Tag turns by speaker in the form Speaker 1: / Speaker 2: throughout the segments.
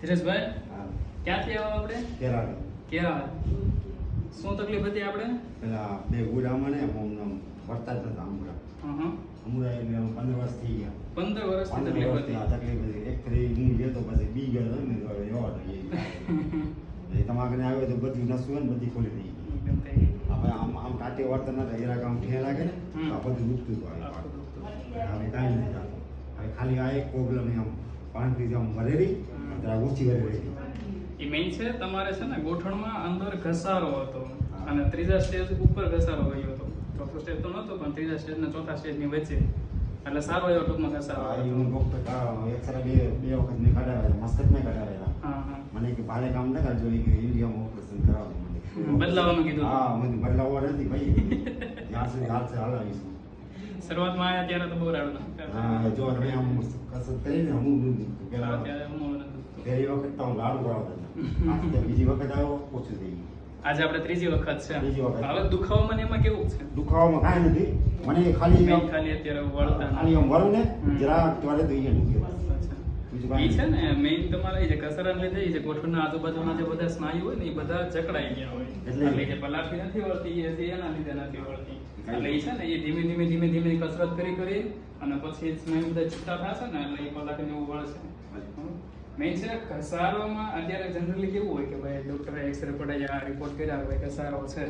Speaker 1: ધીરજભાઈ ક્યાંથી આવો આપણે?
Speaker 2: કેરાળ
Speaker 1: કેરાળ. શું તકલીફ હતી આપણે?
Speaker 2: પેલા બે ગુડામાં ને હું આમ વળતા જ નતા અમુરા
Speaker 1: હમણાં
Speaker 2: અમુરા એટલે પંદર વર્ષ થઈ ગયા.
Speaker 1: પંદર
Speaker 2: પંદર
Speaker 1: તકલીફ હતી.
Speaker 2: તકલીફ હતી. એક ફરી હું ગયો તો પછી બી ગયો ને તો હવે એવો હતો એ. તમારે આવ્યો તો બધું નસું હોય ને બધી ખોલી થઈ. આપણે આમ આમ કાંટે વર્તન નતા એરા કામ ઠે લાગે ને તો આ બધું દુખતું હતું આ હવે કાંઈ નથી. હવે ખાલી આ એક પ્રોબ્લેમ આમ પાંત્રીસ આમ વરેરી જરા ઓછી વરેરી
Speaker 1: એ મેઇન છે તમારે છે ને ગોઠણમાં અંદર ઘસારો હતો અને ત્રીજા સ્ટેજ ઉપર ઘસારો ગયો હતો. ચોથો સ્ટેજ તો નહોતો પણ ત્રીજા સ્ટેજ ને ચોથા સ્ટેજની વચ્ચે. એટલે સારો એવો ટૂંકમાં ઘસારો
Speaker 2: આવ્યો ડોક્ટર એક્સરે બે બે વખત મેં કઢાવ્યા મસ્કત મેં કઢાવ્યા
Speaker 1: હા
Speaker 2: મને કે ભારે કામ ન કરજો એ કે ઇન્ડિયામાં ઓપરેશન કરાવો મને.
Speaker 1: બદલાવાનું કીધું
Speaker 2: હા મને બદલાવવા નથી ભાઈ. જ્યાં સુધી હાથ હલાવીશું
Speaker 1: શરૂઆતમાં આવ્યા ત્યારે તો બહુ રાડું
Speaker 2: હા જો તમે આમ કસરત કરીને હું પેલા
Speaker 1: ત્યારે હું.
Speaker 2: પહેલી વખત તો લાડુ કરાવતો હતો. બીજી વખત આવ્યો ઓછું થઈ ગયું.
Speaker 1: આજે આપણે ત્રીજી વખત છે.
Speaker 2: ત્રીજી વખત.
Speaker 1: હવે દુખાવો મને એમાં કેવું છે?
Speaker 2: દુખાવામાં કાંઈ નથી. મને ખાલી
Speaker 1: ખાલી અત્યારે વળતા
Speaker 2: ખાલી આમ વળું ને જરા ત્યારે તો અહીંયા દુખે
Speaker 1: છે ને મેઇન તમારે જે કસરત લીધે જે ગોઠણના આજુબાજુના જે બધા સ્નાયુ હોય ને એ બધા જકડાઈ ગયા હોય.
Speaker 2: એટલે-
Speaker 1: જે કે પલાઠી નથી વળતી એ એના લીધે નથી વળતી. એટલે એ છે ને એ ધીમે ધીમે ધીમે ધીમે કસરત કરી કરી અને પછી સ્નાયુ બધા છૂટા થશે ને એટલે એ પલાઠીને એવું વળશે મેઇન છે ઘસારોમાં અત્યારે જનરલી કેવું હોય કે ભાઈ ડોક્ટરે એક્સરે પડાવી આ રિપોર્ટ કર્યા કે ભાઈ ઘસારો છે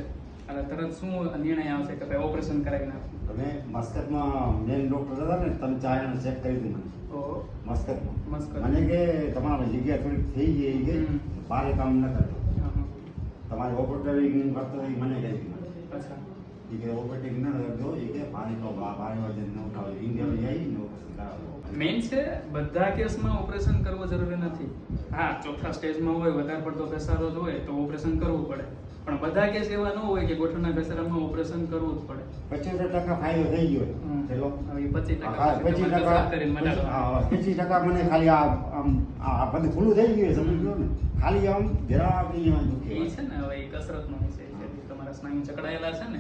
Speaker 1: એટલે તરત શું નિર્ણય આવશે કે ભાઈ ઓપરેશન કરાવી નાખવું
Speaker 2: તમે મસ્કતમાં મેન ડોક્ટર હતા ને તમે ચાયને ચેક કરી દીધું. મસ્કતમાં
Speaker 1: મસ્કત.
Speaker 2: મને કે તમારા જગ્યા થોડીક થઈ ગઈ કે. બારે કામ ન કરતો. તમારે ઓપરેટરિંગ કરતો મને કહી દીધું
Speaker 1: અચ્છા મેઇન છે બધા કેસમાં ઓપરેશન કરવો જરૂરી નથી. હા ચોથા સ્ટેજમાં હોય વધારે પડતો ઘસારો જ હોય તો ઓપરેશન કરવું પડે. પણ બધા કેસ એવા ન હોય કે ગોઠણના ઘસારામાં ઓપરેશન કરવું જ પડે.
Speaker 2: પચીસ ટકા ફાયદો થઈ ગયો. ચલો
Speaker 1: હવે ઈ 25%
Speaker 2: હા,
Speaker 1: પછી
Speaker 2: પચીસ ટકા પચીસ ટકા મને ખાલી આ આમ આ બધું ખુલ્લું થઈ ગયું સમજી ગયો ને? ખાલી આમ જરા આપણી દુખે.
Speaker 1: છે ને હવે કસરતનો છે તમારા સ્નાયુ ચકડાયેલા છે ને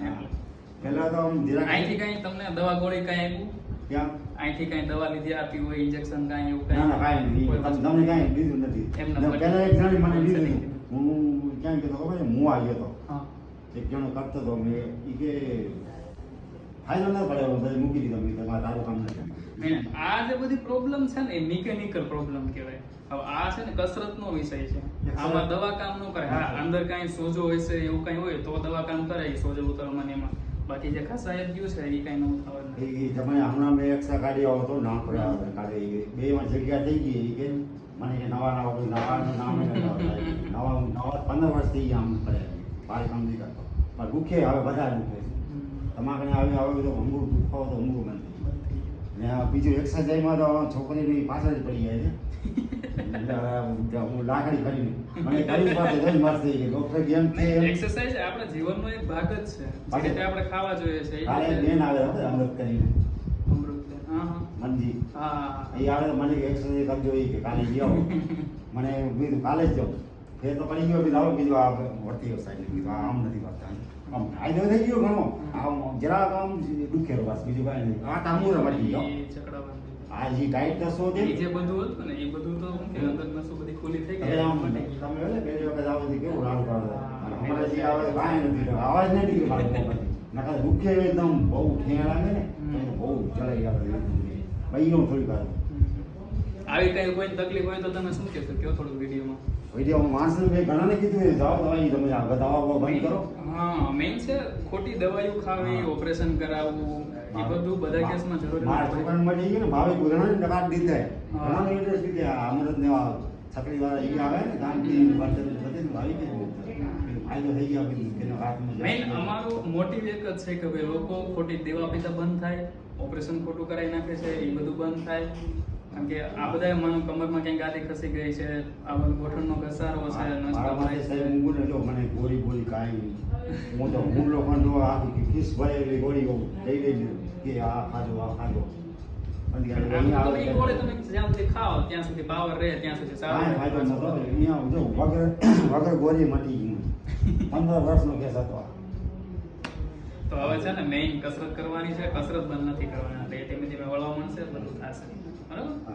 Speaker 2: પહેલા તો આમ ધીરા
Speaker 1: અહીંથી કઈ તમને દવા ગોળી કઈ આપ્યું
Speaker 2: ક્યાં
Speaker 1: અહીંથી કાંઈ દવા લીધી આપી હોય ઇન્જેક્શન કાંઈ એવું
Speaker 2: ના ના કાંઈ? નહીં.
Speaker 1: કોઈ
Speaker 2: તમ-
Speaker 1: વસ્તુ?
Speaker 2: તમને કાંઈ લીધું નથી.
Speaker 1: એમને
Speaker 2: પહેલા એક જણે મને લીધું
Speaker 1: લીધું.
Speaker 2: હું ક્યાં ગયો ખબર છે? મુવા ગયો
Speaker 1: હા.
Speaker 2: એક જણો કરતો તો મેં ઈ કે ફાયદો ન પડે હવે પછી મૂકી દીધો મેં તમારે તારું કામ નથી.
Speaker 1: આ જે બધી પ્રોબ્લેમ છે ને એ મિકેનિકલ પ્રોબ્લેમ કહેવાય. હવે આ છે ને કસરતનો વિષય છે. આમાં દવા કામ ન કરે. હા અંદર કાંઈ સોજો હોય છે એવું કાંઈ હોય તો દવા કામ કરે સોજો ઉતરવામાં ને એમાં. બાકી જે ખાસ સાહેબ ગયું છે એ કાંઈ નવું
Speaker 2: ખબર
Speaker 1: નથી.
Speaker 2: તમે હમણાં મેં એક્સ્ટ્રા કાઢી આવો તો ના પડે કાઢે બે માં જગ્યા થઈ ગઈ કે મને નવા નવા કોઈ નવા નામ. નવા નવા પંદર વર્ષ થઈ ગયા આમ પડે બાર કામ નહીં કરતો પણ દુખે હવે બધા દુખે. તમારે આવે આવે તો હમું દુખાવો તો હમું બંધ થઈ
Speaker 1: ગયું.
Speaker 2: ને બીજું એક્સરસાઇઝમાં તો છોકરીની પાછળ જ પડી જાય છે હું લાકડી કરીને મને કરી પાસે જઈ મસ્ત થઈ ડોક્ટર કેમ કે
Speaker 1: એક્સરસાઇઝ આપણા જીવનનો એક ભાગ જ છે. જે આપણે ખાવા જોઈએ છે એ
Speaker 2: કાલે
Speaker 1: રીતે
Speaker 2: બેન આવે હવે અમૃત કરીને.
Speaker 1: અમૃત હા હા.
Speaker 2: મનજી.
Speaker 1: હા
Speaker 2: એ આવે મને એક્સરસાઇઝ કરજો એ કે કાલે મને જ જાઉં. ફેર તો પડી ગયો કીધું આવો કીધું આ વર્તી સાઈડ કીધું આમ નથી કરતા. આમ ફાયદો થઈ ગયો ઘણો. આમ જરાક આમ દુખેલો બસ બીજું કાંઈ નહીં. આ તામુર મટી ગયો.
Speaker 1: ચકડાવાનું.
Speaker 2: આ જે ટાઈટ નસો છે
Speaker 1: જે બધું હતું ને એ બધું તો અંદર નસો બધી ખુલી થઈ ગઈ
Speaker 2: આમ
Speaker 1: મટી
Speaker 2: તમે એટલે પહેલી વખત આવો છે કેવું રાડું પાડો? અમારે જે આવે કાંઈ નથી આવાજ નથી. નકર દુખે એકદમ બહુ ઠેણ લાગે ને બહુ ચલાઈ આવે ભાઈઓ થોડી વાર.
Speaker 1: આવી કઈ કોઈ તકલીફ હોય તો તમે શું કહેશો? કયો થોડું વિડીયોમાં.
Speaker 2: વીડિયો માણસને મેં ઘણાને કીધું છે જાઓ દવાઈ તમે આ દવા બંધ કરો.
Speaker 1: હા મેઇન છે ખોટી દવાઈઓ ખાવી ઓપરેશન કરાવવું એ બધું બધા કેસમાં જરૂરી
Speaker 2: મારા છોકરાને મળી ગયું ને ભાવે ઘણાને ટકા દીધા
Speaker 1: હા.
Speaker 2: ઘણાને ઇન્ટરેસ્ટ દીધે અમૃત ને આ છકડી વાળા ઈ આવે ને ગાંધી વર્તન બધે આવી ગયું ફાયદો થઈ ગયા કીધું હાથમાં
Speaker 1: મેઇન અમારું મોટિવ એક જ છે કે ભાઈ લોકો ખોટી દેવા પીતા બંધ થાય ઓપરેશન ખોટું કરાવી નાખે છે એ બધું બંધ થાય. કારણ કે આ બધા મને કમરમાં ક્યાંક ગાદી ખસી ગઈ છે આ બધું ગોઠણનો ઘસારો છે નસ
Speaker 2: મારા
Speaker 1: દબાય
Speaker 2: માટે
Speaker 1: છે.
Speaker 2: હું બોલે જો મને ગોળી બોલી કાંઈ નહીં. હું તો હુમલો કંડો આ કિસ ભરેલી ગોળીઓ લઈ લઈ કે આ ખાજો આ ખાજો.
Speaker 1: ગોળે
Speaker 2: વગર ગોળી મટી પંદર વર્ષનો કેસ હતો
Speaker 1: તો હવે છે ને મેઇન કસરત કરવાની છે કસરત બંધ નથી કરવાની. એટલે ધીમે ધીમે વળવા મળશે બધું થશે. I don't know